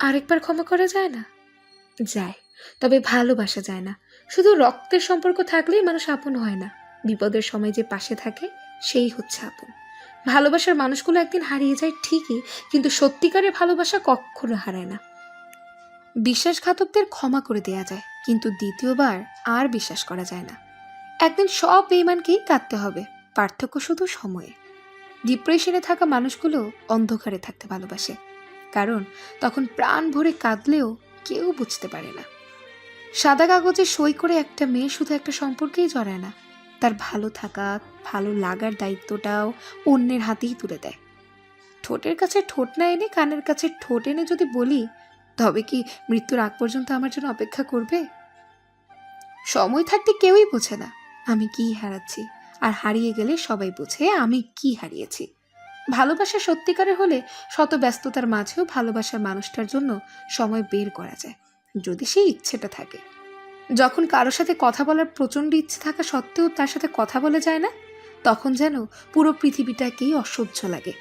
আরেকবার ক্ষমা করা যায় না? যায়, তবে ভালোবাসা যায় না। শুধু রক্তের সম্পর্ক থাকলেই মানুষ আপন হয় না। বিপদের সময় যে পাশে থাকে, সেই হচ্ছে আপন। ভালোবাসার মানুষগুলো একদিন হারিয়ে যায় ঠিকই, কিন্তু সত্যিকারের ভালোবাসা কখনো হারায় না। বিশ্বাসঘাতকদের ক্ষমা করে দেয়া যায়, কিন্তু দ্বিতীয়বার আর বিশ্বাস করা যায় না। একদিন সব বেইমানকেই কাঁদতে হবে, পার্থক্য শুধু সময়ে। ডিপ্রেশনে থাকা মানুষগুলো অন্ধকারে থাকতে ভালোবাসে। কারণ তখন প্রাণ ভরে কাঁদলেও কেউ বুঝতে পারে না। সাদা কাগজে সই করে একটা মেয়ে শুধু একটা সম্পর্কেই জড়ায় না, তার ভালো থাকা, ভালো লাগার দায়িত্বটাও অন্যের হাতেই তুলে দেয়। ঠোঁটের কাছে ঠোঁট না এনে কানের কাছে ঠোঁট এনে যদি বলি, তবে কি মৃত্যুর আগ পর্যন্ত আমার জন্য অপেক্ষা করবে? সময় থাকতে কেউই বোঝে না, আমি কি হারাচ্ছি? আর হারিয়ে গেলে সবাই বোঝে আমি কি হারিয়েছি। ভালোবাসা সত্যিকারের হলে শত ব্যস্ততার মাঝেও ভালোবাসার মানুষটার জন্য সময় বের করা যায়, যদি সেই ইচ্ছেটা থাকে। যখন কারোর সাথে কথা বলার প্রচণ্ড ইচ্ছে থাকা সত্ত্বেও তার সাথে কথা বলে যায় না, তখন যেন পুরো পৃথিবীটাকেই অসহ্য লাগে।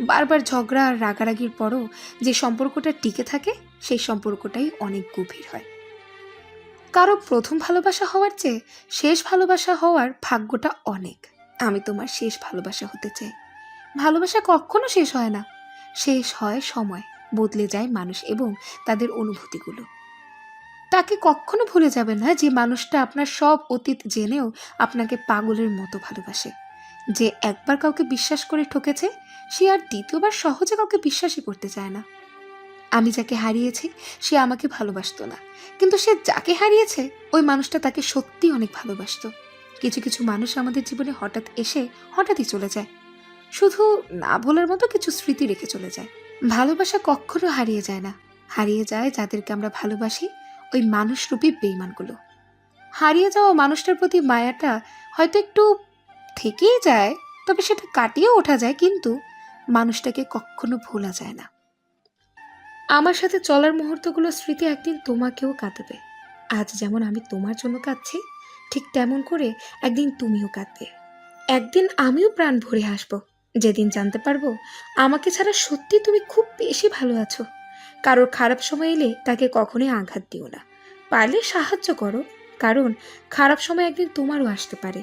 বারবার ঝগড়া আর রাগারাগির পরও যে সম্পর্কটা টিকে থাকে, সেই সম্পর্কটাই অনেক গভীর হয়। কারও প্রথম ভালোবাসা হওয়ার চেয়ে শেষ ভালোবাসা হওয়ার ভাগ্যটা অনেক। আমি তোমার শেষ ভালোবাসা হতে চাই। ভালোবাসা কখনো শেষ হয় না। শেষ হয় সময়, বদলে যায় মানুষ এবং তাদের অনুভূতিগুলো। তাকে কখনো ভুলে যাবেন না যে মানুষটা আপনার সব অতীত জেনেও আপনাকে পাগলের মতো ভালোবাসে। যে একবার কাউকে বিশ্বাস করে ঠকেছে, সে আর দ্বিতীয়বার সহজে কাউকে বিশ্বাসই করতে চায় না। আমি যাকে হারিয়েছি, সে আমাকে ভালোবাসতো না। কিন্তু সে যাকে হারিয়েছে, ওই মানুষটা তাকে সত্যি অনেক ভালোবাসতো। কিছু কিছু মানুষ আমাদের জীবনে হঠাৎ এসে হঠাৎই চলে যায়। শুধু না ভোলার মতো কিছু স্মৃতি রেখে চলে যায়। ভালোবাসা কখনো হারিয়ে যায় না। হারিয়ে যায় যাদেরকে আমরা ভালোবাসি, ওই মানুষরূপী বেইমানগুলো। হারিয়ে যাওয়া মানুষটার প্রতি মায়াটা হয়তো একটু থেকেই যায়, তবে সেটা কাটিয়ে ওঠা যায়, কিন্তু মানুষটাকে কখনো ভোলা যায় না। আমার সাথে চলার মুহূর্তগুলো স্মৃতি একদিন তোমাকেও কাঁদবে আজ যেমন আমি তোমার জন্য কাঁদছি, ঠিক তেমন করে একদিন তুমিও কাঁদবে। একদিন আমিও প্রাণ ভরে হাসবো। যেদিন জানতে পারব, আমাকে ছাড়া সত্যি তুমি খুব বেশি ভালো আছো। কারোর খারাপ সময় এলে তাকে কখনোই আঘাত দিও না। পারলে সাহায্য করো, কারণ খারাপ সময় একদিন তোমারও আসতে পারে।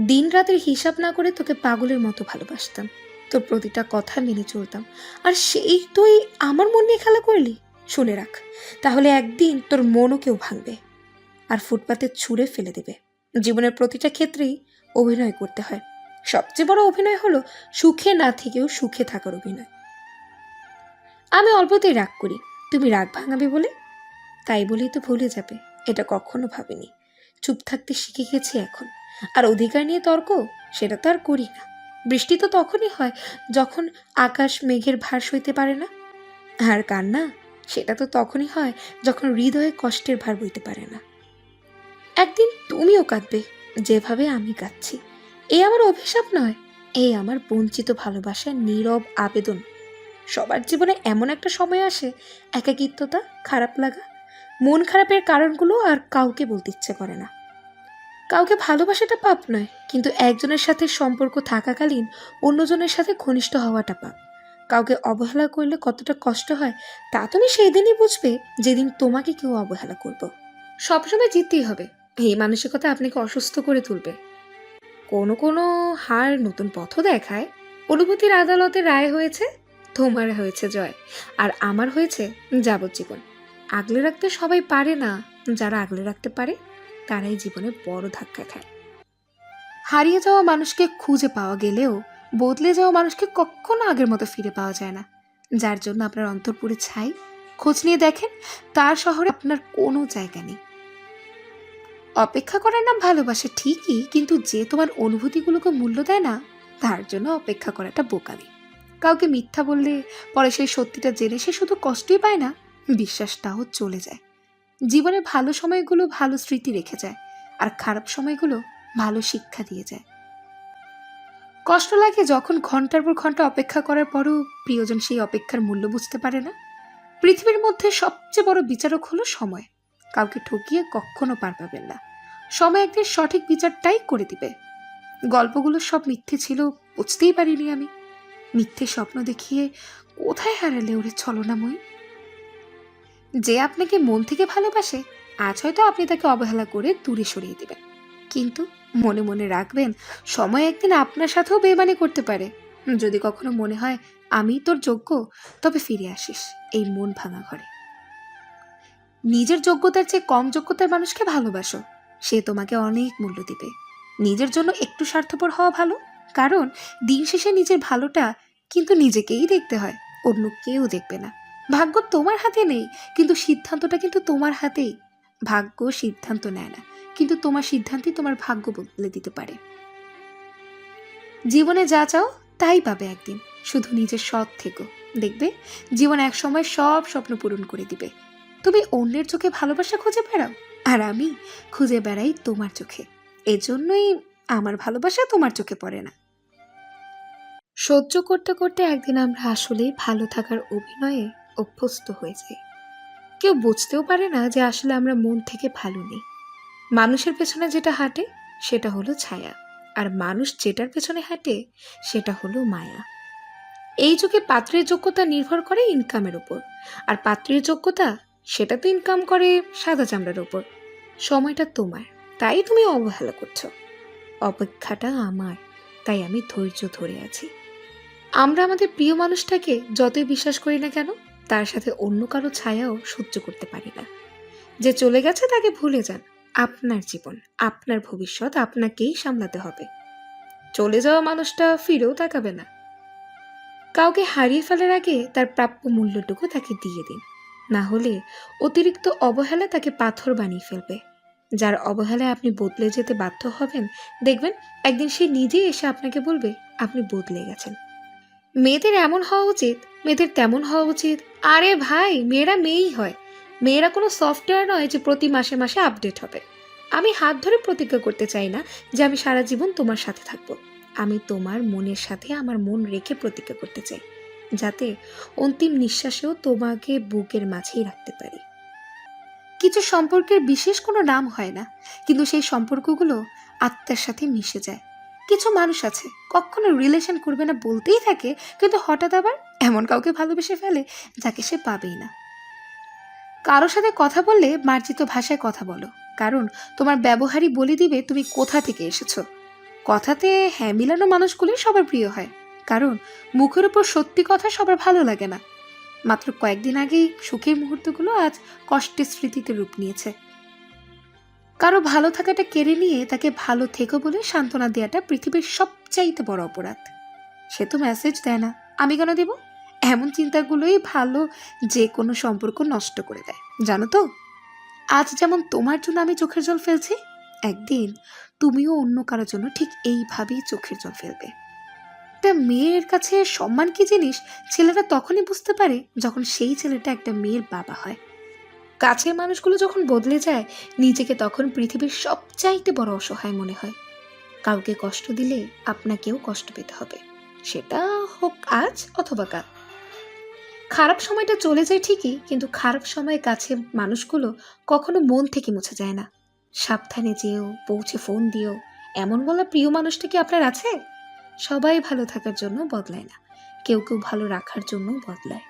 দিন রাতের হিসাব না করে তোকে পাগলের মতো ভালোবাসতাম। তোর প্রতিটা কথা মেনে চলতাম। আর সেই তুই আমার মন নিয়ে খেলা করলি? শুনে রাখ, তাহলে একদিন তোর মনও কেউ ভাঙবে। আর ফুটপাতে ছুঁড়ে ফেলে দেবে। জীবনের প্রতিটা ক্ষেত্রেই অভিনয় করতে হয়। সবচেয়ে বড় অভিনয় হলো সুখে না থেকেও সুখে থাকার অভিনয়। আমি অল্পতেই রাগ করি, তুমি রাগ ভাঙাবে বলে? তাই বলেই তো ভুলে যাবে, এটা কখনো ভাবিনি। চুপ থাকতে শিখে গেছি এখন, আর অধিকার নিয়ে তর্ক, সেটা তো আর করি না। বৃষ্টি তো তখনই হয় যখন আকাশ মেঘের ভার সইতে পারে না। আর কান্না, সেটা তো তখনই হয় যখন হৃদয়ে কষ্টের ভার বইতে পারে না। একদিন তুমিও কাঁদবে, যেভাবে আমি কাঁদছি। এ আমার অভিশাপ নয়। এই আমার বঞ্চিত ভালোবাসার নীরব আবেদন। সবার জীবনে এমন একটা সময় আসে, একাকিত্বতা, খারাপ লাগা, মন খারাপের কারণগুলো আর কাউকে বলতে ইচ্ছে করে না। কাউকে ভালোবাসাটা পাপ নয়, কিন্তু একজনের সাথে সম্পর্ক থাকাকালীন অন্যজনের সাথে ঘনিষ্ঠ হওয়াটা পাপ। কাউকে অবহেলা করলে কতটা কষ্ট হয়, তা তুমি সেই দিনই বুঝবে, যেদিন তোমাকে কেউ অবহেলা করব। সবসময় জিততেই হবে। এই মানসিকতা আপনাকে অসুস্থ করে তুলবে। কোনো কোনো হার নতুন পথও দেখায়, অনুভূতির আদালতে রায় হয়েছে, তোমার হয়েছে জয়, আর আমার হয়েছে যাবজ্জীবন। আগলে রাখতে সবাই পারে না, যারা আগলে রাখতে পারে, তারাই জীবনে বড় ধাক্কা খায়। হারিয়ে যাওয়া মানুষকে খুঁজে পাওয়া গেলেও, বদলে যাওয়া মানুষকে কখনো আগের মতো ফিরে পাওয়া যায় না। যার জন্য আপনার অন্তরপুরে ছাই, খোঁজ নিয়ে দেখেন, তার শহরে আপনার কোনো জায়গা নেই। অপেক্ষা করার নাম ভালোবাসা ঠিকই, কিন্তু যে তোমার অনুভূতিগুলোকে মূল্য দেয় না, তার জন্য অপেক্ষা করাটা বোকামি। কাউকে মিথ্যা বললে পরে সেই সত্যিটা জেনে সে শুধু কষ্টই পায় না, বিশ্বাসটাও চলে যায়। জীবনে ভালো সময়গুলো ভালো স্মৃতি রেখে যায়, আর খারাপ সময়গুলো ভালো শিক্ষা দিয়ে যায়। কষ্ট লাগে যখন ঘণ্টার পর ঘণ্টা অপেক্ষা করার পরও প্রিয়জন সেই অপেক্ষার মূল্য বুঝতে পারে না। পৃথিবীর মধ্যে সবচেয়ে বড় বিচারক হলো সময়। কাউকে ঠকিয়ে কখনো পার পাবেন না। সময় একদিন সঠিক বিচারটাই করে দিবে। গল্পগুলো সব মিথ্যে ছিল, বুঝতেই পারিনি আমি। মিথ্যে স্বপ্ন দেখিয়ে কোথায় হারালে ওরে ছলনাময়ী? যে আপনাকে মন থেকে ভালোবাসে, আজ হয়তো আপনি তাকে অবহেলা করে দূরে সরিয়ে দেবেন। কিন্তু মনে মনে রাখবেন, সময় একদিন আপনার সাথেও বেমানি করতে পারে। যদি কখনো মনে হয়, আমি তোর যোগ্য, তবে ফিরে আসিস এই মন ভাঙা ঘরে। নিজের যোগ্যতার চেয়ে কম যোগ্যতার মানুষকে ভালোবাসো। সে তোমাকে অনেক মূল্য দিবে। নিজের জন্য একটু স্বার্থপর হওয়া ভালো। কারণ দিন শেষে নিজের ভালোটা কিন্তু নিজেকেই দেখতে হয়, অন্য কেউ দেখবে না। ভাগ্য তোমার হাতে নেই, কিন্তু সিদ্ধান্তটা কিন্তু তোমার হাতেই। ভাগ্য সিদ্ধান্ত নেয় না, কিন্তু তোমার সিদ্ধান্তই তোমার ভাগ্য বদলে দিতে পারে। জীবনে যা চাও তাই পাবে একদিন, শুধু নিজের সৎ থেকো। দেখবে, জীবন এক সময় সব স্বপ্ন পূরণ করে দিবে। তুমি অন্যের চোখে ভালোবাসা খুঁজে বেড়াও। আর আমি খুঁজে বেড়াই তোমার চোখে। এজন্যই আমার ভালোবাসা তোমার চোখে পড়ে না। সহ্য করতে করতে একদিন আমরা আসলে ভালো থাকার অভিনয়ে অভ্যস্ত হয়ে যাই। কেউ বুঝতেও পারে না যে আসলে আমরা মন থেকে ভালো নেই। মানুষের পেছনে যেটা হাঁটে, সেটা হলো ছায়া। আর মানুষ যেটার পেছনে হাঁটে, সেটা হলো মায়া। এই যুগে পাত্রের যোগ্যতা নির্ভর করে ইনকামের উপর। আর পাত্রের যোগ্যতা, সেটা তো ইনকাম করে সাদা চামড়ার উপর। সময়টা তোমার। তাই তুমি অবহেলা করছ। অপেক্ষাটা আমার, তাই আমি ধৈর্য ধরে আছি। আমরা আমাদের প্রিয় মানুষটাকে যতই বিশ্বাস করি না কেন, তার সাথে অন্য কারও ছায়াও সহ্য করতে পারি না। যে চলে গেছে তাকে ভুলে যান। আপনার জীবন, আপনার ভবিষ্যৎ আপনাকেই সামলাতে হবে। চলে যাওয়া মানুষটা ফিরেও তাকাবে না। কাউকে হারিয়ে ফেলার আগে তার প্রাপ্য মূল্যটুকু তাকে দিয়ে দিন। না হলে অতিরিক্ত অবহেলা তাকে পাথর বানিয়ে ফেলবে। যার অবহেলায় আপনি বদলে যেতে বাধ্য হবেন, দেখবেন একদিন সে নিজেই এসে আপনাকে বলবে, আপনি বদলে গেছেন। মেয়েদের এমন হওয়া উচিত, মেয়েদের তেমন হওয়া উচিত, আরে ভাই, মেয়েরা মেয়েই হয়। মেয়েরা কোনো সফটওয়্যার নয় যে প্রতি মাসে মাসে আপডেট হবে। আমি হাত ধরে প্রতিজ্ঞা করতে চাই না যে আমি সারা জীবন তোমার সাথে থাকব। আমি তোমার মনের সাথে আমার মন রেখে প্রতিজ্ঞা করতে চাই, যাতে অন্তিম নিঃশ্বাসেও তোমাকে বুকের মাঝেই রাখতে পারি। কিছু সম্পর্কের বিশেষ কোনো নাম হয় না, কিন্তু সেই সম্পর্কগুলো আত্মার সাথে মিশে যায়। কিছু মানুষ আছে, কখনো রিলেশন করবে না বলতেই থাকে, কিন্তু হঠাৎ আবার এমন কাউকে ভালোবেসে ফেলে যাকে সে পাবেই না। কারোর সাথে কথা বললে মার্জিত ভাষায় কথা বলো, কারণ তোমার ব্যবহারই বলে দিবে তুমি কোথা থেকে এসেছ। কথাতে হ্যাঁ মিলানো মানুষগুলোই সবার প্রিয় হয়, কারণ মুখের উপর সত্যি কথা সবার ভালো লাগে না। মাত্র কয়েকদিন আগেই সুখের মুহূর্তগুলো আজ কষ্টের স্মৃতিতে রূপ নিয়েছে। কারও ভালো থাকাটা কেড়ে নিয়ে তাকে ভালো থেকো বলে সান্ত্বনা দেওয়াটা পৃথিবীর সবচাইতে বড় অপরাধ। সে তো মেসেজ দেয় না। আমি কেন দেব? এমন চিন্তাগুলোই ভালো যে কোনো সম্পর্ক নষ্ট করে দেয়। জানো তো? আজ যেমন তোমার জন্য আমি চোখের জল ফেলছি, একদিন তুমিও অন্য কারোর জন্য ঠিক এইভাবেই চোখের জল ফেলবে। একটা মেয়ের কাছে সম্মান কি জিনিস? ছেলেটা তখনই বুঝতে পারে যখন সেই ছেলেটা একটা মেয়ের বাবা হয়। কাছের মানুষগুলো যখন বদলে যায়, নিজেকে তখন পৃথিবীর সবচাইতে বড় অসহায় মনে হয়। কাউকে কষ্ট দিলে আপনাকেও কষ্ট পেতে হবে। সেটা হোক আজ অথবা কাল। খারাপ সময়টা চলে যায় ঠিকই, কিন্তু খারাপ সময়ে কাছে মানুষগুলো কখনো মন থেকে মুছে যায় না। সাবধানে যেও, পৌঁছে ফোন দিও। এমন বলা প্রিয় মানুষটা কি আপনার আছে? সবাই ভালো থাকার জন্য বদলায় না। কেউ কেউ ভালো রাখার জন্য বদলায়।